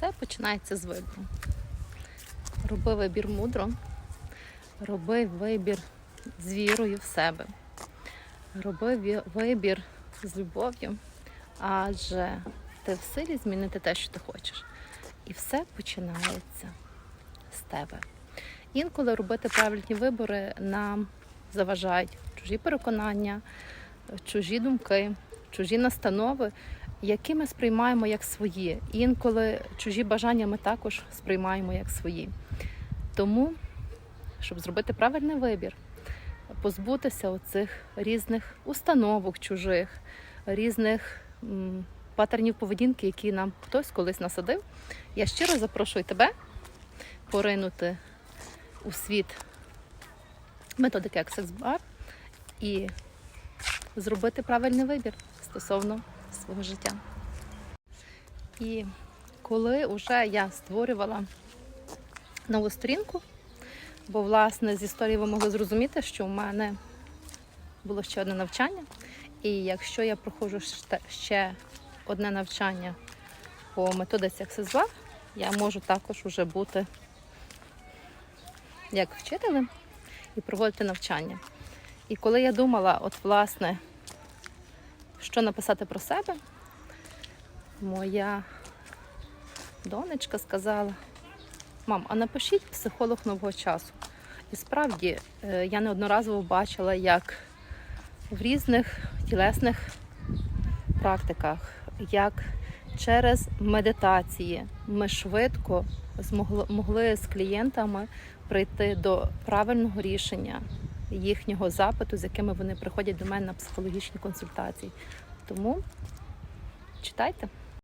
Все починається з вибору. Роби вибір мудро, роби вибір з вірою в себе, роби вибір з любов'ю, адже ти в силі змінити те, що ти хочеш. І все починається з тебе. Інколи робити правильні вибори нам заважають чужі переконання, чужі думки, чужі настанови, які ми сприймаємо як свої. Інколи чужі бажання ми також сприймаємо як свої. Тому, щоб зробити правильний вибір, позбутися оцих різних установок чужих, різних патернів поведінки, які нам хтось колись насадив, я щиро запрошую тебе поринути у світ методики Access Bar і зробити правильний вибір стосовно свого життя. І коли вже я створювала нову сторінку, бо власне з історії ви могли зрозуміти, що в мене було ще одне навчання. І якщо я проходжу ще- одне навчання по методиці Access я можу також уже бути як вчителем і проводити навчання. І коли я думала, от власне, що написати про себе, моя донечка сказала: мам, а напишіть психолог нового часу. І справді е, я неодноразово бачила, як в різних тілесних практиках, як через медитації ми швидко змогли могли з клієнтами прийти до правильного рішення їхнього запиту, з якими вони приходять до мене на психологічні консультації. Тому читайте.